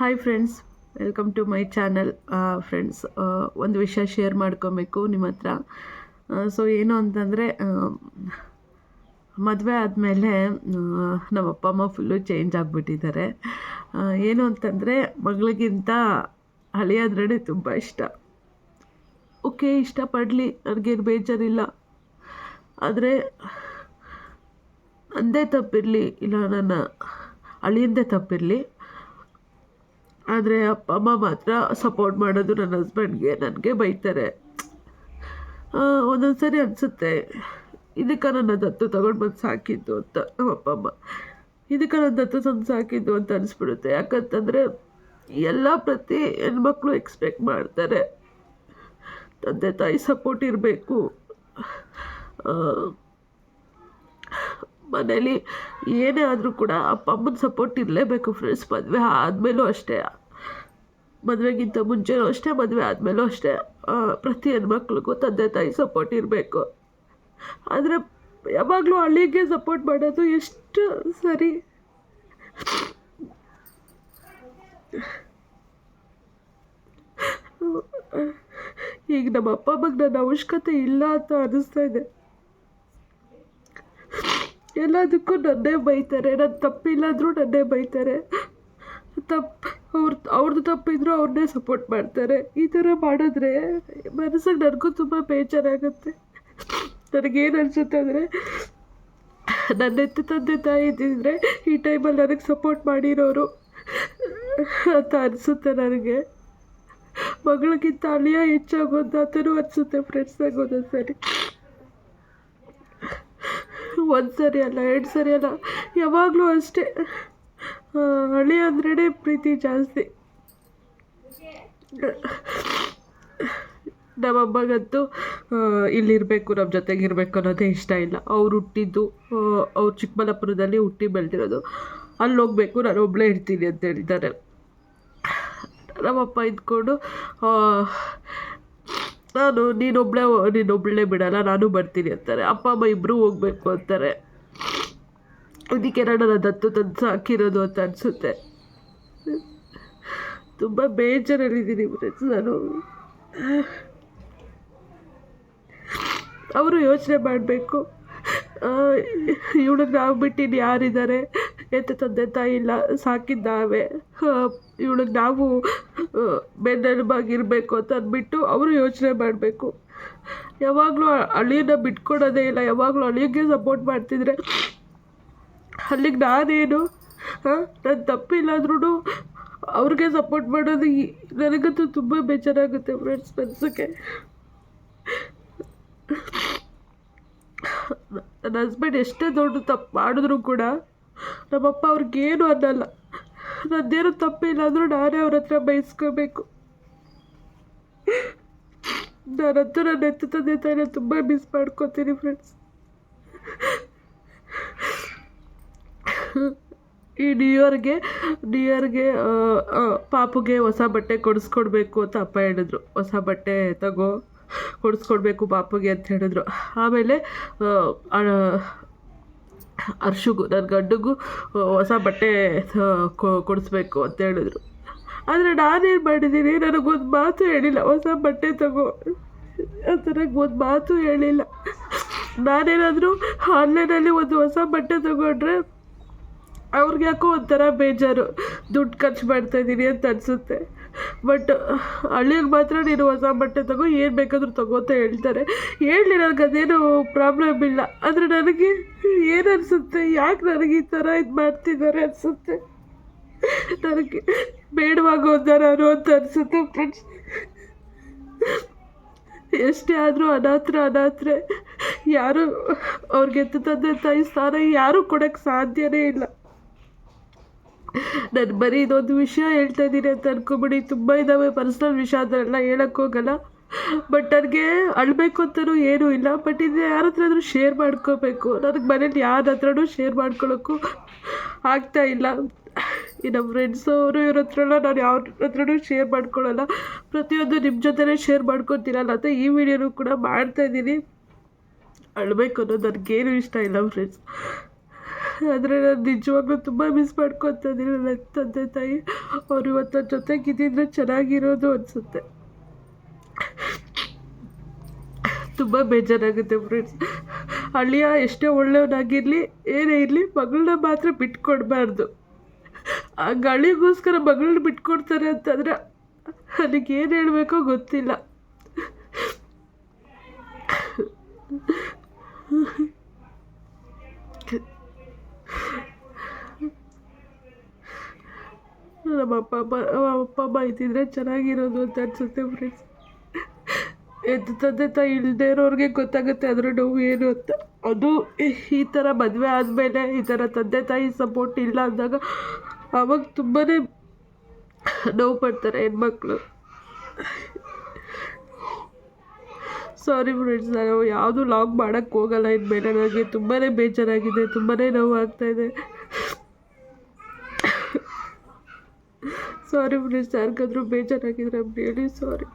Hi friends welcome to my channel friends ಒಂದು ವಿಷಯ share ಮಾಡ್ಕೊಬೇಕು ನಿಮ್ಮ ಹತ್ರ. ಸೊ ಏನು ಅಂತಂದರೆ ಮದುವೆ ಆದಮೇಲೆ ನಮ್ಮ ಅಪ್ಪ, ಅಮ್ಮ ಫುಲ್ಲು ಚೇಂಜ್ ಆಗಿಬಿಟ್ಟಿದ್ದಾರೆ. ಏನು ಅಂತಂದರೆ, ಮಗಳಿಗಿಂತ ಹಳೆಯದ್ರೇ ತುಂಬ ಇಷ್ಟ. ಓಕೆ, ಇಷ್ಟಪಡಲಿ ನನಗೇನು ಬೇಜಾರಿಲ್ಲ. ಆದರೆ, ಅಂದೇ ತಪ್ಪಿರಲಿ, ಇಲ್ಲ ನನ್ನ ಅಳಿಯಂದೇ ತಪ್ಪಿರಲಿ ಆದರೆ ಅಪ್ಪ, ಅಮ್ಮ ಮಾತ್ರ ಸಪೋರ್ಟ್ ಮಾಡೋದು ನನ್ನ ಹಸ್ಬೆಂಡ್ಗೆ ನನಗೆ ಬೈತಾರೆ. ಒಂದೊಂದು ಸರಿ ಅನಿಸುತ್ತೆ, ಇದಕ್ಕೆ ನನ್ನ ದತ್ತು ತಗೊಂಡು ಬಂದು ಸಾಕಿದ್ದು ಅಂತ ನಮ್ಮ ಅಪ್ಪ, ಅಮ್ಮ. ಇದಕ್ಕೆ ನನ್ನ ದತ್ತು ತಂದು ಸಾಕಿದ್ದು ಅಂತ ಅನಿಸ್ಬಿಡುತ್ತೆ. ಯಾಕಂತಂದರೆ ಎಲ್ಲ ಪ್ರತಿ ಹೆಣ್ಮಕ್ಳು ಎಕ್ಸ್ಪೆಕ್ಟ್ ಮಾಡ್ತಾರೆ. ತಂದೆ ತಾಯಿ ಸಪೋರ್ಟ್ ಇರಬೇಕು. ಮನೇಲಿ ಏನೇ ಆದರೂ ಕೂಡ ಅಪ್ಪ ಅಮ್ಮನ ಸಪೋರ್ಟ್ ಇರಲೇಬೇಕು ಫ್ರೆಂಡ್ಸ್ ಮದುವೆ ಆದಮೇಲೂ ಅಷ್ಟೇ. ಮದುವೆಗಿಂತ ಮುಂಚೆನೂ ಅಷ್ಟೇ, ಮದುವೆ ಆದಮೇಲೂ ಅಷ್ಟೇ. ಪ್ರತಿ ಹೆಣ್ಮಕ್ಳಿಗೂ ತಂದೆ ತಾಯಿ ಸಪೋರ್ಟ್ ಇರಬೇಕು. ಆದರೆ ಯಾವಾಗಲೂ ಹಳ್ಳಿಗೆ ಸಪೋರ್ಟ್ ಮಾಡೋದು ಎಷ್ಟು ಸರಿ? ಈಗ ನಮ್ಮ ಅಪ್ಪ ಅಮ್ಮಗೆ ನನ್ನ ಅವಶ್ಯಕತೆ ಇಲ್ಲ ಅಂತ ಅನ್ನಿಸ್ತಾ ಇದೆ. ಎಲ್ಲದಕ್ಕೂ ನನ್ನೇ ಬೈತಾರೆ. ನನ್ನ ತಪ್ಪಿಲ್ಲಾದರೂ ನನ್ನೇ ಬೈತಾರೆ. ತಪ್ಪು ಅವ್ರ ಅವ್ರದ್ದು ತಪ್ಪಿದ್ರು ಅವ್ರನ್ನೇ ಸಪೋರ್ಟ್ ಮಾಡ್ತಾರೆ. ಈ ಥರ ಮಾಡಿದ್ರೆ ಮನಸ್ಸಿಗೆ ನನಗೂ ತುಂಬ ಬೇಜಾರಾಗುತ್ತೆ. ನನಗೇನು ಅನಿಸುತ್ತೆ ಅಂದರೆ ನನ್ನ ಎತ್ತ ತಂದೆ ತಾಯಿ ಇದ್ದಿದ್ರೆ ಈ ಟೈಮಲ್ಲಿ ನನಗೆ ಸಪೋರ್ಟ್ ಮಾಡಿರೋರು ಅಂತ ಅನಿಸುತ್ತೆ ನನಗೆ. ಮಗಳಿಗಿಂತ ಅಳಿಯ ಹೆಚ್ಚಾಗೋದು ಅಂತಲೂ ಅನಿಸುತ್ತೆ ಫ್ರೆಂಡ್ಸ್ನಾಗ ಒಂದೊಂದು ಸರಿ ಒಂದು ಸರಿ ಅಲ್ಲ, ಎರಡು ಸರಿ ಅಲ್ಲ, ಯಾವಾಗಲೂ ಅಷ್ಟೇ. ಹಳ್ಳಿ ಅಂದ್ರೇ ಪ್ರೀತಿ ಜಾಸ್ತಿ. ನಮ್ಮಮ್ಮಗಂತೂ ಇಲ್ಲಿರಬೇಕು ನಮ್ಮ ಜೊತೆಗೆ ಇರಬೇಕು ಅನ್ನೋದೇ ಇಷ್ಟ ಇಲ್ಲ. ಅವ್ರು ಹುಟ್ಟಿದ್ದು ಅವ್ರು ಚಿಕ್ಕಬಳ್ಳಾಪುರದಲ್ಲಿ ಹುಟ್ಟಿ ಬೆಳೆದಿರೋದು. ಅಲ್ಲಿ ಹೋಗ್ಬೇಕು ನಾನು ಒಬ್ಬಳೇ ಇರ್ತೀನಿ ಅಂತ ಹೇಳಿದ್ದಾರೆ. ನಮ್ಮಪ್ಪ ಇದ್ಕೊಂಡು ನಾನು ನೀನೊಬ್ಬಳೇ ನೀನೊಬ್ಬಳೇ ಬಿಡಲ್ಲ, ನಾನು ಬರ್ತೀನಿ ಅಂತಾರೆ. ಅಪ್ಪ, ಅಮ್ಮ ಇಬ್ಬರು ಹೋಗ್ಬೇಕು ಅಂತಾರೆ. ಇದಕ್ಕೆ ನಾನು ನನ್ನ ದತ್ತು ತಂದು ಸಾಕಿರೋದು ಅಂತ ಅನಿಸುತ್ತೆ. ತುಂಬ ಬೇಜಾರಲ್ಲಿದ್ದೀನಿ ಫ್ರೆಂಡ್ಸ್ ನಾನು. ಅವರು ಯೋಚನೆ ಮಾಡಬೇಕು. ಇವಳಿಗೆ ನಾವು ಬಿಟ್ಟಿದ್ದು ಯಾರಿದ್ದಾರೆ? ಎತ್ತ ತಂದೆ ತಾಯಿ ಇಲ್ಲ, ಸಾಕಿದ್ದಾವೆ. ಇವಳಿಗೆ ನಾವು ಬೆನ್ನೆಲುಬಾಗಿರಬೇಕು ಅಂತ ಅಂದ್ಬಿಟ್ಟು ಅವರು ಯೋಚನೆ ಮಾಡಬೇಕು. ಯಾವಾಗಲೂ ಅಳಿಯನ್ನ ಬಿಟ್ಕೊಡೋದೇ ಇಲ್ಲ. ಯಾವಾಗಲೂ ಅಳಿಯೋಕ್ಕೆ ಸಪೋರ್ಟ್ ಮಾಡ್ತಿದ್ರೆ ಅಲ್ಲಿಗೆ ನಾನೇನು, ಹಾಂ ನನ್ನ ತಪ್ಪಿಲ್ಲಾದ್ರೂ ಅವ್ರಿಗೆ ಸಪೋರ್ಟ್ ಮಾಡೋದು ನನಗಂತೂ ತುಂಬ ಬೇಜಾರಾಗುತ್ತೆ ಫ್ರೆಂಡ್ಸ್ ಮನಸ್ಸಿಗೆ ನನ್ನ ಹಸ್ಬೆಂಡ್ ಎಷ್ಟೇ ದೊಡ್ಡ ತಪ್ಪು ಮಾಡಿದ್ರು ಕೂಡ ನಮ್ಮಪ್ಪ ಅವ್ರಿಗೇನು ಅನ್ನಲ್ಲ. ನಂದೇನು ತಪ್ಪಿಲ್ಲ ಅಂದರೂ ನಾನೇ ಅವ್ರ ಹತ್ರ ಬಯಸ್ಕೋಬೇಕು ನಾನಂತೂ ನನ್ನ ಎತ್ತು ತಂದೆ ತಾಯಿನ ತುಂಬ ಮಿಸ್ ಮಾಡ್ಕೋತೀನಿ ಫ್ರೆಂಡ್ಸ್ ಈ ನ್ಯೂ ಇಯರ್ಗೆ ನ್ಯೂ ಇಯರ್ಗೆ ಪಾಪುಗೆ ಹೊಸ ಬಟ್ಟೆ ಕೊಡಿಸ್ಕೊಡ್ಬೇಕು ಅಂತ ಅಪ್ಪ ಹೇಳಿದ್ರು. ಹೊಸ ಬಟ್ಟೆ ತಗೋ, ಕೊಡಿಸ್ಕೊಡ್ಬೇಕು ಪಾಪುಗೆ ಅಂತ ಹೇಳಿದ್ರು. ಆಮೇಲೆ ಅರ್ಶಿಗೂ ನನ್ನ ಗಂಡಗೂ ಹೊಸ ಬಟ್ಟೆ ಕೊಡಿಸ್ಬೇಕು ಅಂತ ಹೇಳಿದ್ರು. ಆದರೆ ನಾನೇನು ಮಾಡಿದ್ದೀನಿ ನನಗೊಂದು ಮಾತು ಹೇಳಿಲ್ಲ. ಹೊಸ ಬಟ್ಟೆ ತಗೋ. ಅಂತ ನನಗೊಂದು ಮಾತು ಹೇಳಿಲ್ಲ. ನಾನೇನಾದರೂ ಆನ್ಲೈನಲ್ಲಿ ಒಂದು ಹೊಸ ಬಟ್ಟೆ ತಗೊಂಡ್ರೆ ಅವ್ರಿಗೆ ಯಾಕೋ ಒಂಥರ ಬೇಜಾರು. ದುಡ್ಡು ಖರ್ಚು ಮಾಡ್ತಾಯಿದ್ದೀನಿ ಅಂತ ಅನಿಸುತ್ತೆ. ಬಟ್ ಹಳ್ಳಿಗೆ ಮಾತ್ರ ನೀನು ಹೊಸ ಬಟ್ಟೆ ತಗೋ, ಏನು ಬೇಕಾದರೂ ತಗೋ ಅಂತ ಹೇಳ್ತಾರೆ. ಹೇಳಿ ನನಗೆ ಅದೇನು ಪ್ರಾಬ್ಲಮ್ ಇಲ್ಲ. ಆದರೆ ನನಗೆ ಏನು ಅನಿಸುತ್ತೆ? ಯಾಕೆ ನನಗೆ ಈ ಥರ ಇದು ಮಾಡ್ತಿದ್ದಾರೆ ಅನಿಸುತ್ತೆ? ನನಗೆ ಬೇಡವಾಗೋದಾರ ಅಂತ ಅನಿಸುತ್ತೆ ಫ್ರೆಂಡ್ಸ್ ಎಷ್ಟೇ ಆದರೂ ಅನಾಥರ ಅನಾಥರೆ ಯಾರು ಅವ್ರಿಗೆ ತಂದೆ ತಾಯಿ ಸ್ಥಾನ ಯಾರೂ ಕೊಡೋಕ್ಕೆ ಸಾಧ್ಯವೇ ಇಲ್ಲ. ನಾನು ಬರೀ ಇದೊಂದು ವಿಷಯ ಹೇಳ್ತಾ ಇದ್ದೀನಿ ಅಂತ ಅನ್ಕೊಬಿಡಿ. ತುಂಬ ಇದ್ದಾವೆ ಪರ್ಸ್ನಲ್ ವಿಷಯ ಅದನ್ನೆಲ್ಲ ಹೇಳಕ್ಕೆ ಹೋಗಲ್ಲ. ಬಟ್ ನನಗೆ ಅಳಬೇಕು ಅಂತಲೂ ಏನೂ ಇಲ್ಲ. ಬಟ್ ಇದು ಯಾರ ಹತ್ರ ಆದರೂ ಶೇರ್ ಮಾಡ್ಕೋಬೇಕು. ನನಗೆ ಮನೇಲಿ ಯಾರ ಹತ್ರನೂ ಶೇರ್ ಮಾಡ್ಕೊಳ್ಳೋಕ್ಕೂ ಆಗ್ತಾ ಇಲ್ಲ. ಈ ನಮ್ಮ ಫ್ರೆಂಡ್ಸ್ ಅವರು ಇವ್ರ ಹತ್ರ ನಾನು ಯಾವ ಹತ್ರನೂ ಶೇರ್ ಮಾಡ್ಕೊಳ್ಳಲ್ಲ ಪ್ರತಿಯೊಂದು ನಿಮ್ಮ ಜೊತೆನೇ ಶೇರ್ ಮಾಡ್ಕೊತೀರಲ್ಲ ಅಂತ ಈ ವಿಡಿಯೋನೂ ಕೂಡ ಮಾಡ್ತಾ ಇದ್ದೀನಿ. ಅಳಬೇಕು ಅನ್ನೋದು ನನಗೇನು ಇಷ್ಟ ಇಲ್ಲ ಫ್ರೆಂಡ್ಸ್ ಆದರೆ ನಾನು ನಿಜವಾಗ್ಲೂ ತುಂಬ ಮಿಸ್ ಮಾಡ್ಕೊತಾ ಇದ್ದೀನಿ ನನ್ನ ತಂದೆ ತಾಯಿ. ಅವ್ರು ಇವತ್ತು ನನ್ನ ಜೊತೆಗಿದ್ದಿದ್ರೆ ಚೆನ್ನಾಗಿರೋದು ಅನಿಸುತ್ತೆ. ತುಂಬ ಬೇಜಾರಾಗುತ್ತೆ ಫ್ರೆಂಡ್ಸ್ ಅಳಿಯ ಎಷ್ಟೇ ಒಳ್ಳೆಯವನಾಗಿರಲಿ, ಏನೇ ಇರಲಿ, ಮಗಳನ್ನ ಮಾತ್ರ ಬಿಟ್ಕೊಡ್ಬಾರ್ದು. ಆ ಗಳಿಗೋಸ್ಕರ ಮಗಳನ್ನ ಬಿಟ್ಕೊಡ್ತಾರೆ ಅಂತಂದರೆ ಏನು ಹೇಳಬೇಕೋ ಗೊತ್ತಿಲ್ಲ. ನಮ್ಮ ಅಪ್ಪ ಅಮ್ಮ ಅಪ್ಪ ಅಮ್ಮ ಇದ್ದಿದ್ರೆ ಚೆನ್ನಾಗಿರೋದು ಅಂತ ಅನ್ಸುತ್ತೆ ಫ್ರೆಂಡ್ಸ್ ಎದ್ದು ತಂದೆ ತಾಯಿ ಇಲ್ಲದೆ ಇರೋರಿಗೆ ಗೊತ್ತಾಗುತ್ತೆ ಅದರ ನೋವು ಏನು ಅಂತ. ಅದು ಈ ಥರ ಮದುವೆ ಆದಮೇಲೆ ಈ ಥರ ತಂದೆ ತಾಯಿ ಸಪೋರ್ಟ್ ಇಲ್ಲ ಅಂದಾಗ ಅವಾಗ ತುಂಬಾ ನೋವು ಪಡ್ತಾರೆ ಹೆಣ್ಮಕ್ಳು. ಸಾರಿ ಫ್ರೆಂಡ್ಸ್ ನಾನು ಯಾವುದು ಲಾಗ್ ಮಾಡೋಕ್ಕೆ ಹೋಗಲ್ಲ ಇನ್ಮೇಲೆ. ನನಗೆ ತುಂಬಾ ಬೇಜಾರಾಗಿದೆ ತುಂಬಾ ನೋವು ಆಗ್ತಾಯಿದೆ ಸಾರಿ ಬಿಡಿ ಯಾರಿಗಾದ್ರೂ ಬೇಜಾರಾಗಿದ್ರೆ ಹೇಳಿ ಸಾರಿ